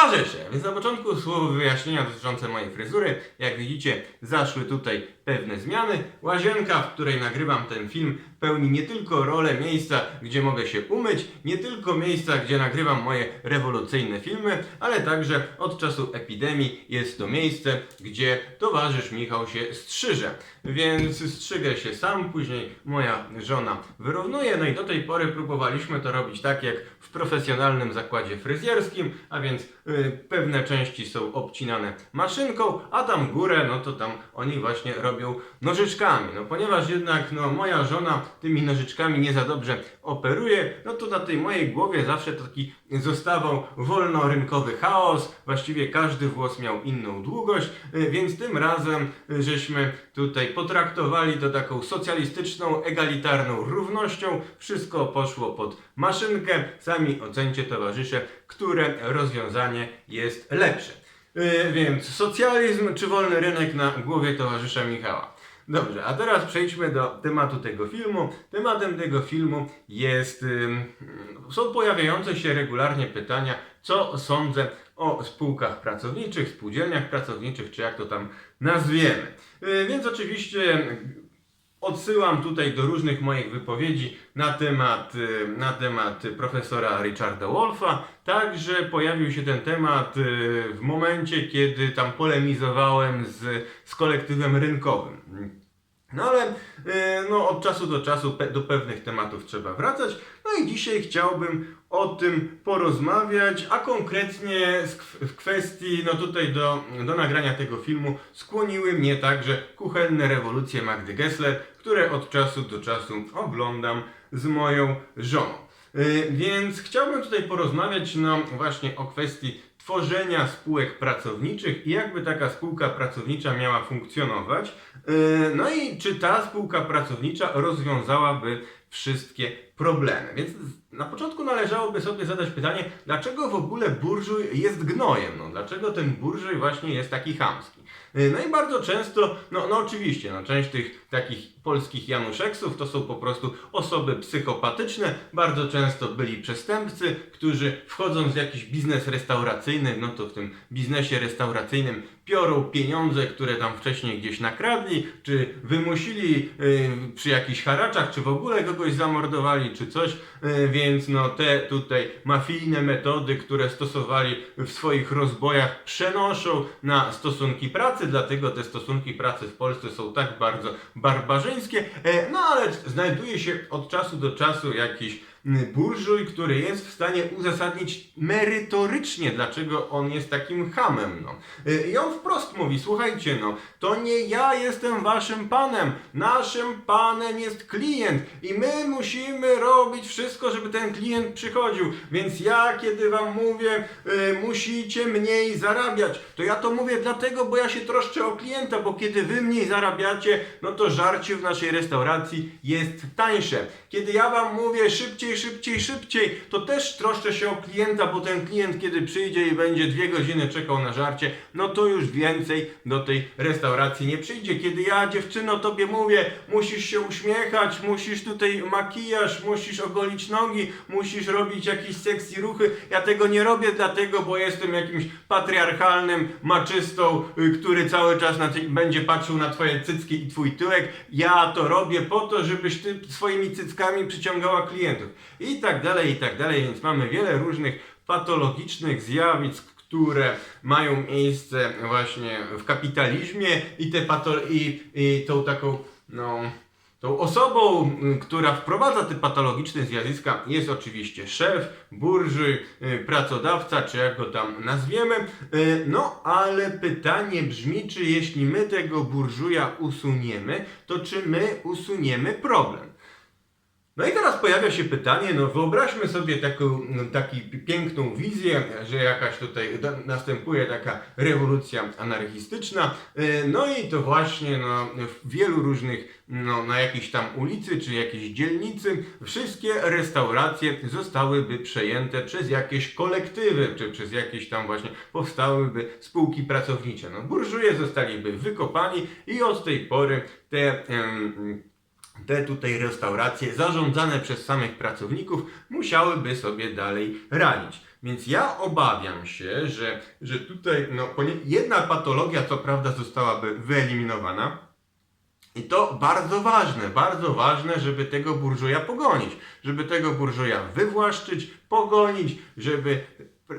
Towarzysze, więc na początku słowo wyjaśnienia dotyczące mojej fryzury. Jak widzicie, zaszły tutaj pewne zmiany. Łazienka, w której nagrywam ten film, pełni nie tylko rolę miejsca, gdzie mogę się umyć, nie tylko miejsca, gdzie nagrywam moje rewolucyjne filmy, ale także od czasu epidemii jest to miejsce, gdzie towarzysz Michał się strzyże. Więc strzygę się sam, później moja żona wyrównuje. No i do tej pory próbowaliśmy to robić tak jak w profesjonalnym zakładzie fryzjerskim, a więc y, pewne części są obcinane maszynką, a tam górę, no to tam oni właśnie robią nożyczkami. No ponieważ jednak no, moja żona tymi nożyczkami nie za dobrze operuje, no to na tej mojej głowie zawsze taki zostawał wolnorynkowy chaos. Właściwie każdy włos miał inną długość, y, więc tym razem y, żeśmy tutaj potraktowali to taką socjalistyczną, egalitarną równością. Wszystko poszło pod maszynkę. Sami ocencie towarzysze, które rozwiązanie jest lepsze. Yy, więc socjalizm czy wolny rynek na głowie towarzysza Michała. Dobrze, a teraz przejdźmy do tematu tego filmu. Tematem tego filmu jest, ym, są pojawiające się regularnie pytania, co sądzę o spółkach pracowniczych, spółdzielniach pracowniczych, czy jak to tam nazwiemy. Yy, więc oczywiście Odsyłam tutaj do różnych moich wypowiedzi na temat, y, na temat profesora Richarda Wolfa. Także pojawił się ten temat y, w momencie, kiedy tam polemizowałem z, z kolektywem rynkowym. No ale y, no, od czasu do czasu do pewnych tematów trzeba wracać. No i dzisiaj chciałbym o tym porozmawiać, a konkretnie w kwestii, no tutaj do, do nagrania tego filmu skłoniły mnie także kuchenne rewolucje Magdy Gessler, które od czasu do czasu oglądam z moją żoną. Y, Więc chciałbym tutaj porozmawiać no właśnie o kwestii tworzenia spółek pracowniczych i jakby taka spółka pracownicza miała funkcjonować. Y, No i czy ta spółka pracownicza rozwiązałaby wszystkie problemy. Więc na początku należałoby sobie zadać pytanie, dlaczego w ogóle burżuj jest gnojem? No, dlaczego ten burżuj właśnie jest taki chamski? Y, No i bardzo często, no, no oczywiście, no, część tych takich polskich Januszeksów to są po prostu osoby psychopatyczne, bardzo często byli przestępcy, którzy wchodząc w jakiś biznes restauracyjny, no to w tym biznesie restauracyjnym piorą pieniądze, które tam wcześniej gdzieś nakradli, czy wymusili y, przy jakichś haraczach, czy w ogóle kogoś zamordowali, czy coś, y, więc no te tutaj mafijne metody, które stosowali w swoich rozbojach przenoszą na stosunki pracy, dlatego te stosunki pracy w Polsce są tak bardzo barbarzyńskie, e, no ale znajduje się od czasu do czasu jakiś burżuj, który jest w stanie uzasadnić merytorycznie, dlaczego on jest takim hamem. No. Y, I on wprost mówi, słuchajcie, no, to nie ja jestem waszym panem, naszym panem jest klient i my musimy robić wszystko, żeby ten klient przychodził. Więc ja, kiedy wam mówię, y, musicie mniej zarabiać, to ja to mówię dlatego, bo ja się troszczę o klienta, bo kiedy wy mniej zarabiacie, no to żarcie w naszej restauracji jest tańsze. Kiedy ja wam mówię szybciej, szybciej, szybciej, to też troszczę się o klienta, bo ten klient, kiedy przyjdzie i będzie dwie godziny czekał na żarcie, no to już więcej do tej restauracji nie przyjdzie. Kiedy ja, dziewczyno, tobie mówię, musisz się uśmiechać, musisz tutaj makijaż, musisz ogolić nogi, musisz robić jakieś sexy ruchy, ja tego nie robię dlatego, bo jestem jakimś patriarchalnym maczystą, y, który cały czas będzie patrzył na twoje cycki i twój tyłek. Ja to robię po to, żebyś ty swoimi cyckami przyciągała klientów. I tak dalej, i tak dalej, więc mamy wiele różnych patologicznych zjawisk, które mają miejsce właśnie w kapitalizmie i te patol- i, i tą taką, no, tą osobą, która wprowadza te patologiczne zjawiska jest oczywiście szef, burży, y, pracodawca, czy jak go tam nazwiemy. Y, No, ale pytanie brzmi, czy jeśli my tego burżuja usuniemy, to czy my usuniemy problem? No i teraz pojawia się pytanie, no wyobraźmy sobie taką, no, taki piękną wizję, że jakaś tutaj następuje taka rewolucja anarchistyczna, y, no i to właśnie no, w wielu różnych, no, na jakiejś tam ulicy czy jakiejś dzielnicy, wszystkie restauracje zostałyby przejęte przez jakieś kolektywy, czy przez jakieś tam właśnie powstałyby spółki pracownicze. No, burżuje zostaliby wykopani i od tej pory te... te tutaj restauracje zarządzane przez samych pracowników musiałyby sobie dalej radzić. Więc ja obawiam się, że, że tutaj no, jedna patologia co prawda zostałaby wyeliminowana, i to bardzo ważne, bardzo ważne, żeby tego burżuja pogonić, żeby tego burżuja wywłaszczyć, pogonić, żeby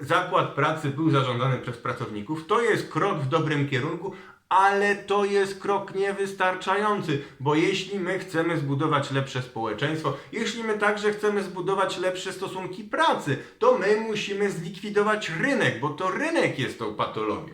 zakład pracy był zarządzany przez pracowników. To jest krok w dobrym kierunku, ale to jest krok niewystarczający, bo jeśli my chcemy zbudować lepsze społeczeństwo, jeśli my także chcemy zbudować lepsze stosunki pracy, to my musimy zlikwidować rynek, bo to rynek jest tą patologią.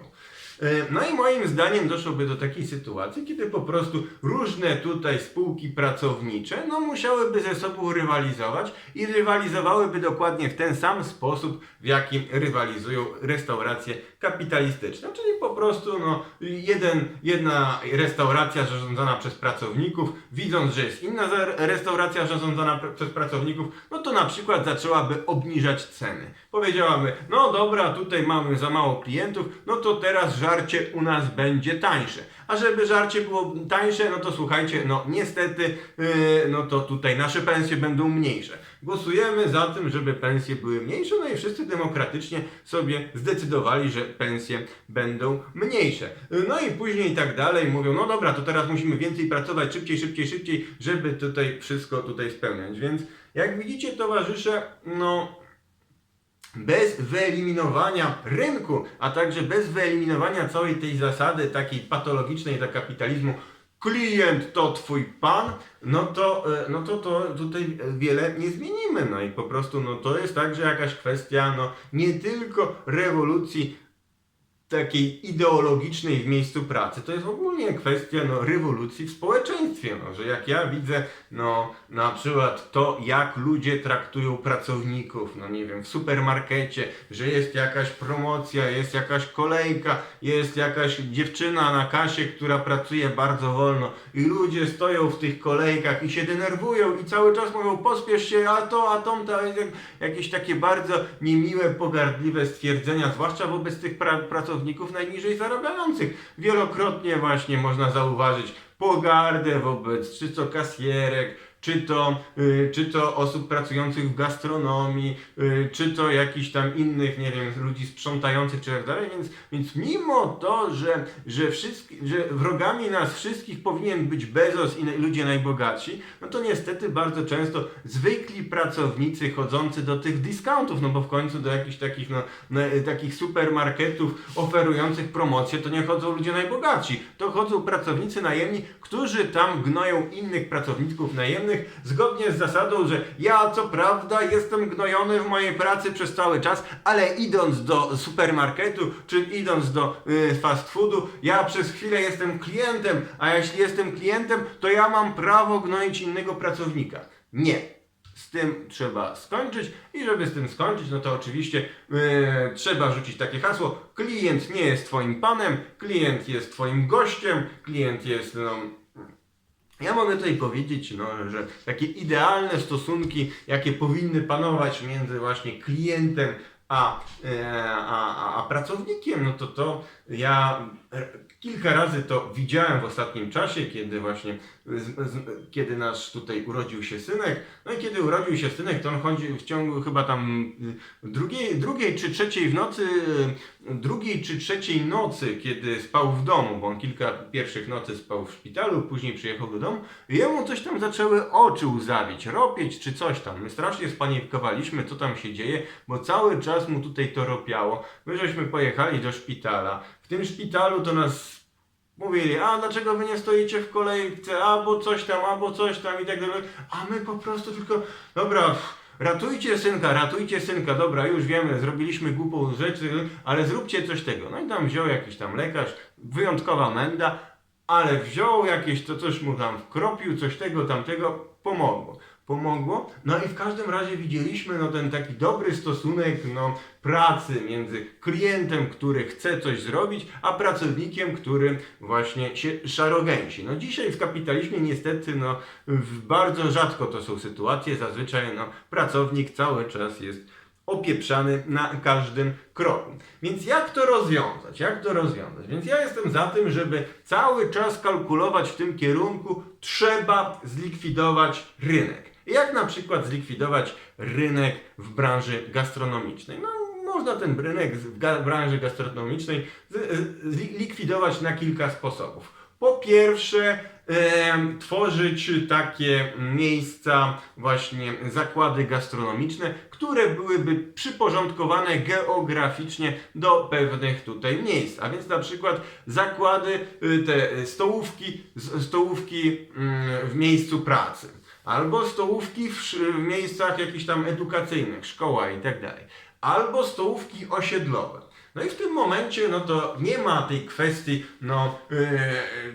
E, No i moim zdaniem doszłoby do takiej sytuacji, kiedy po prostu różne tutaj spółki pracownicze no musiałyby ze sobą rywalizować i rywalizowałyby dokładnie w ten sam sposób, w jakim rywalizują restauracje kapitalistyczne. Czyli po prostu no, jeden, jedna restauracja zarządzana przez pracowników, widząc, że jest inna restauracja zarządzana pr- przez pracowników, no to na przykład zaczęłaby obniżać ceny. Powiedziałaby, no dobra, tutaj mamy za mało klientów, no to teraz żarcie u nas będzie tańsze. A żeby żarcie było tańsze, no to słuchajcie, no niestety, yy, no to tutaj nasze pensje będą mniejsze. Głosujemy za tym, żeby pensje były mniejsze, no i wszyscy demokratycznie sobie zdecydowali, że pensje będą mniejsze. No i później i tak dalej mówią, no dobra, to teraz musimy więcej pracować, szybciej, szybciej, szybciej, żeby tutaj wszystko tutaj spełniać. Więc jak widzicie, towarzysze, no bez wyeliminowania rynku, a także bez wyeliminowania całej tej zasady takiej patologicznej dla kapitalizmu, klient to twój pan, no to, e, no to, to tutaj wiele nie zmienimy. No i po prostu no to jest także jakaś kwestia no, nie tylko rewolucji takiej ideologicznej w miejscu pracy, to jest ogólnie kwestia no, rewolucji w społeczeństwie. No, że jak ja widzę no, na przykład to, jak ludzie traktują pracowników, no nie wiem, w supermarkecie, że jest jakaś promocja, jest jakaś kolejka, jest jakaś dziewczyna na kasie, która pracuje bardzo wolno i ludzie stoją w tych kolejkach i się denerwują i cały czas mówią pospiesz się, a to, a to, to jak- jakieś takie bardzo niemiłe, pogardliwe stwierdzenia, zwłaszcza wobec tych pra pracowników najniżej zarabiających. Wielokrotnie właśnie można zauważyć pogardę wobec czy to kasjerek, czy to, y, czy to osób pracujących w gastronomii, y, czy to jakichś tam innych, nie wiem, ludzi sprzątających, czy tak dalej, więc, więc mimo to, że, że, wszystki, że wrogami nas wszystkich powinien być Bezos i ludzie najbogatsi, no to niestety bardzo często zwykli pracownicy chodzący do tych discountów, no bo w końcu do jakichś takich, no, no, takich supermarketów oferujących promocje, to nie chodzą ludzie najbogatsi, to chodzą pracownicy najemni, którzy tam gnoją innych pracowników najemnych zgodnie z zasadą, że ja co prawda jestem gnojony w mojej pracy przez cały czas, ale idąc do supermarketu czy idąc do y, fast foodu, ja przez chwilę jestem klientem, a jeśli jestem klientem, to ja mam prawo gnoić innego pracownika. Nie. Z tym trzeba skończyć i żeby z tym skończyć, no to oczywiście e, trzeba rzucić takie hasło. Klient nie jest twoim panem, klient jest twoim gościem, klient jest no, ja mogę tutaj powiedzieć, no, że takie idealne stosunki, jakie powinny panować między właśnie klientem a, e, a, a, a pracownikiem, no to to ja e, kilka razy to widziałem w ostatnim czasie, kiedy właśnie, z, z, kiedy nasz tutaj urodził się synek, no i kiedy urodził się synek, to on chodzi w ciągu chyba tam y, drugiej, drugiej czy trzeciej w nocy, drugiej czy trzeciej nocy, kiedy spał w domu, bo on kilka pierwszych nocy spał w szpitalu, później przyjechał do domu, jemu coś tam zaczęły oczy łzawić, ropieć czy coś tam. My strasznie spanikowaliśmy, co tam się dzieje, bo cały czas mu tutaj to ropiało. My żeśmy pojechali do szpitala. W tym szpitalu to nas mówili, a dlaczego wy nie stoicie w kolejce, albo coś tam, albo coś tam i tak dalej. A my po prostu tylko, dobra, ratujcie synka, ratujcie synka, dobra, już wiemy, zrobiliśmy głupą rzecz, ale zróbcie coś tego. No i tam wziął jakiś tam lekarz, wyjątkowa menda, ale wziął jakieś, to coś mu tam wkropił, coś tego, tamtego, pomogło. Pomogło. No i w każdym razie widzieliśmy no, ten taki dobry stosunek no, pracy między klientem, który chce coś zrobić, a pracownikiem, który właśnie się szarogęsi. No dzisiaj w kapitalizmie niestety no, bardzo rzadko to są sytuacje. Zazwyczaj no, pracownik cały czas jest opieprzany na każdym kroku. Więc jak to rozwiązać? Jak to rozwiązać? Więc ja jestem za tym, żeby cały czas kalkulować w tym kierunku, trzeba zlikwidować rynek. Jak na przykład zlikwidować rynek w branży gastronomicznej? No można ten rynek w ga- branży gastronomicznej z- z- likwidować na kilka sposobów. Po pierwsze, em, tworzyć takie miejsca, właśnie zakłady gastronomiczne, które byłyby przyporządkowane geograficznie do pewnych tutaj miejsc. A więc na przykład zakłady, y, te stołówki, stołówki mm, w miejscu pracy. Albo stołówki w, w miejscach jakichś tam edukacyjnych, szkoła i tak dalej. Albo stołówki osiedlowe. No i w tym momencie, no to nie ma tej kwestii, no, yy,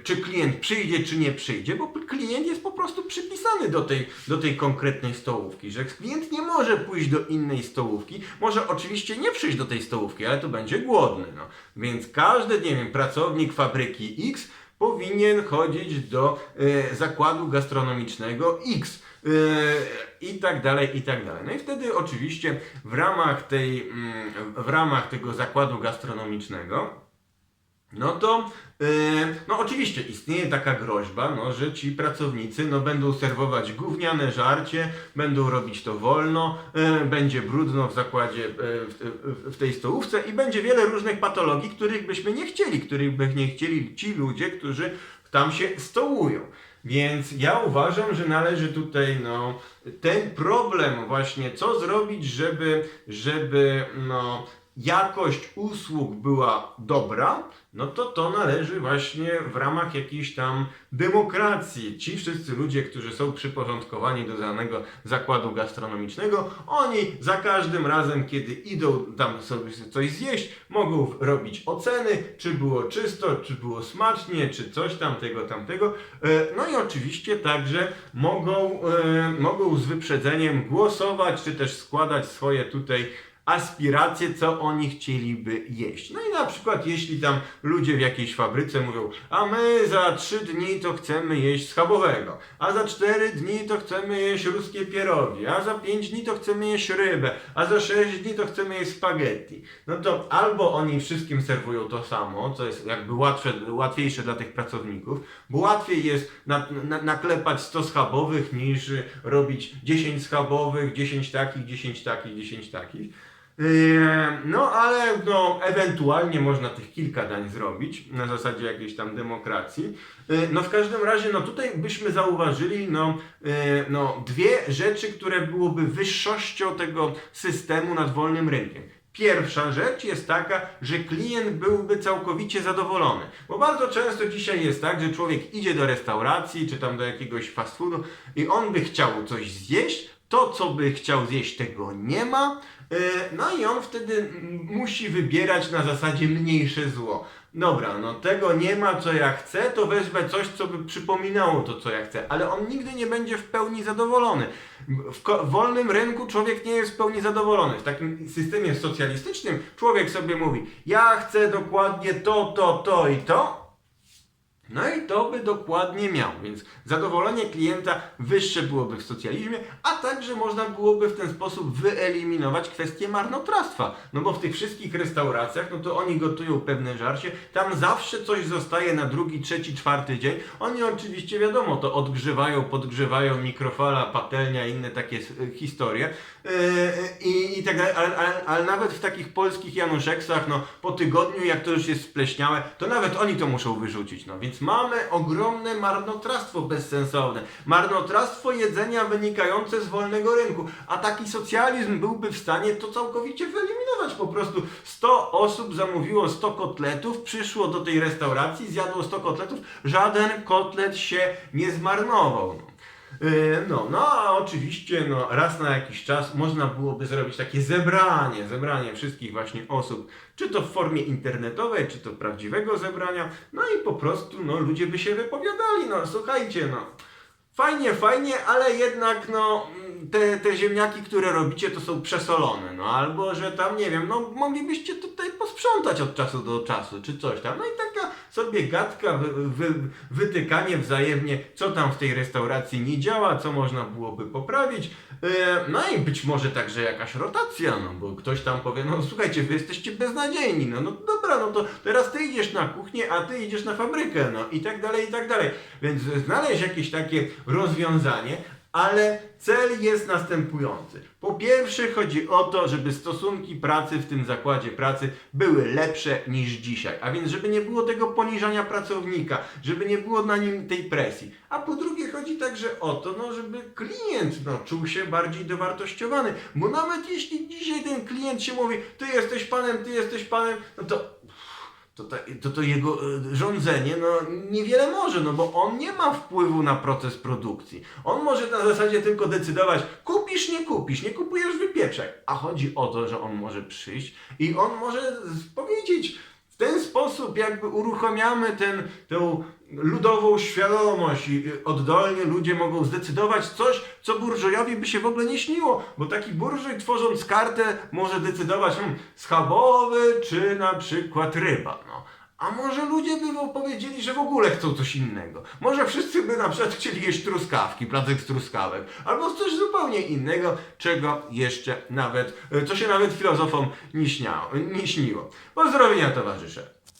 czy klient przyjdzie, czy nie przyjdzie, bo klient jest po prostu przypisany do tej, do tej konkretnej stołówki, że klient nie może pójść do innej stołówki, może oczywiście nie przyjść do tej stołówki, ale to będzie głodny, no. Więc każdy, nie wiem, pracownik fabryki X powinien chodzić do e, zakładu gastronomicznego X. e, I tak dalej, i tak dalej. No i wtedy oczywiście w ramach tej, mm, w ramach tego zakładu gastronomicznego, no to, e, no oczywiście istnieje taka groźba, no, że ci pracownicy no, będą serwować gówniane żarcie, będą robić to wolno, e, będzie brudno w zakładzie, w, w tej stołówce i będzie wiele różnych patologii, których byśmy nie chcieli, których by nie chcieli ci ludzie, którzy tam się stołują. Więc ja uważam, że należy tutaj no, ten problem właśnie, co zrobić, żeby, żeby no, jakość usług była dobra, no to to należy właśnie w ramach jakiejś tam demokracji. Ci wszyscy ludzie, którzy są przyporządkowani do danego zakładu gastronomicznego, oni za każdym razem, kiedy idą tam sobie coś zjeść, mogą robić oceny, czy było czysto, czy było smacznie, czy coś tam, tego, tamtego. E, No i oczywiście także mogą, e, mogą z wyprzedzeniem głosować, czy też składać swoje tutaj aspiracje, co oni chcieliby jeść. No i na przykład jeśli tam ludzie w jakiejś fabryce mówią, a my za 3 dni to chcemy jeść schabowego, a za 4 dni to chcemy jeść ruskie pierogi, a za 5 dni to chcemy jeść rybę, a za 6 dni to chcemy jeść spaghetti. No to albo oni wszystkim serwują to samo, co jest jakby łatwe, łatwiejsze dla tych pracowników, bo łatwiej jest na, na, naklepać 100 schabowych niż robić 10 schabowych, 10 takich, 10 takich, 10 takich. Yy, No, ale no, ewentualnie można tych kilka dań zrobić na zasadzie jakiejś tam demokracji. Yy, No, w każdym razie, no tutaj byśmy zauważyli no, yy, no, dwie rzeczy, które byłoby wyższością tego systemu nad wolnym rynkiem. Pierwsza rzecz jest taka, że klient byłby całkowicie zadowolony. Bo bardzo często dzisiaj jest tak, że człowiek idzie do restauracji czy tam do jakiegoś fast foodu i on by chciał coś zjeść, to co by chciał zjeść tego nie ma, yy, no i on wtedy musi wybierać na zasadzie mniejsze zło. Dobra, no tego nie ma co ja chcę, to wezmę coś, co by przypominało to, co ja chcę, ale on nigdy nie będzie w pełni zadowolony. W wolnym rynku człowiek nie jest w pełni zadowolony. W takim systemie socjalistycznym człowiek sobie mówi: Ja chcę dokładnie to, to, to i to. No i to by dokładnie miał, więc zadowolenie klienta wyższe byłoby w socjalizmie, a także można byłoby w ten sposób wyeliminować kwestię marnotrawstwa. No bo w tych wszystkich restauracjach, no to oni gotują pewne żarcie, tam zawsze coś zostaje na drugi, trzeci, czwarty dzień. Oni oczywiście wiadomo, to odgrzewają, podgrzewają, mikrofala, patelnia, inne takie e, historie Yy, i, tak dalej, ale, ale, ale nawet w takich polskich Januszeksach, no po tygodniu, jak to już jest spleśniałe, to nawet oni to muszą wyrzucić, no więc mamy ogromne marnotrawstwo bezsensowne, marnotrawstwo jedzenia wynikające z wolnego rynku, a taki socjalizm byłby w stanie to całkowicie wyeliminować, po prostu 100 osób zamówiło 100 kotletów, przyszło do tej restauracji, zjadło 100 kotletów, żaden kotlet się nie zmarnował, no. Yy, No, no a oczywiście no, raz na jakiś czas można byłoby zrobić takie zebranie, zebranie wszystkich właśnie osób, czy to w formie internetowej, czy to prawdziwego zebrania, no i po prostu no, ludzie by się wypowiadali, no słuchajcie, no fajnie, fajnie, ale jednak no te, te ziemniaki, które robicie to są przesolone, no albo że tam nie wiem, no moglibyście tutaj posprzątać od czasu do czasu, czy coś tam, no i taka sobie gadka, wy, wy, wytykanie wzajemnie, co tam w tej restauracji nie działa, co można byłoby poprawić. E, No i być może także jakaś rotacja, no bo ktoś tam powie, no słuchajcie, wy jesteście beznadziejni, no, no dobra, no to teraz ty idziesz na kuchnię, a ty idziesz na fabrykę, no i tak dalej, i tak dalej. Więc znaleźć jakieś takie rozwiązanie, Ale cel jest następujący. Po pierwsze chodzi o to, żeby stosunki pracy w tym zakładzie pracy były lepsze niż dzisiaj. A więc żeby nie było tego poniżania pracownika, żeby nie było na nim tej presji. A po drugie chodzi także o to, no, żeby klient no, czuł się bardziej dowartościowany. Bo nawet jeśli dzisiaj ten klient się mówi, ty jesteś panem, ty jesteś panem, no to to, to, to, to jego e, rządzenie no, niewiele może, no bo on nie ma wpływu na proces produkcji. On może na zasadzie tylko decydować, kupisz, nie kupisz, nie kupujesz, wypieprzaj. A chodzi o to, że on może przyjść i on może powiedzieć, ten sposób jakby uruchamiamy ten, tę ludową świadomość i oddolnie ludzie mogą zdecydować coś, co burżujowi by się w ogóle nie śniło, bo taki burżuj tworząc kartę może decydować hmm, schabowy czy na przykład ryba, no. A może ludzie by powiedzieli, że w ogóle chcą coś innego. Może wszyscy by na przykład chcieli jeść truskawki, placek z truskawek, albo coś zupełnie innego, czego jeszcze nawet, co się nawet filozofom nie, śniało, nie śniło. Pozdrowienia towarzysze.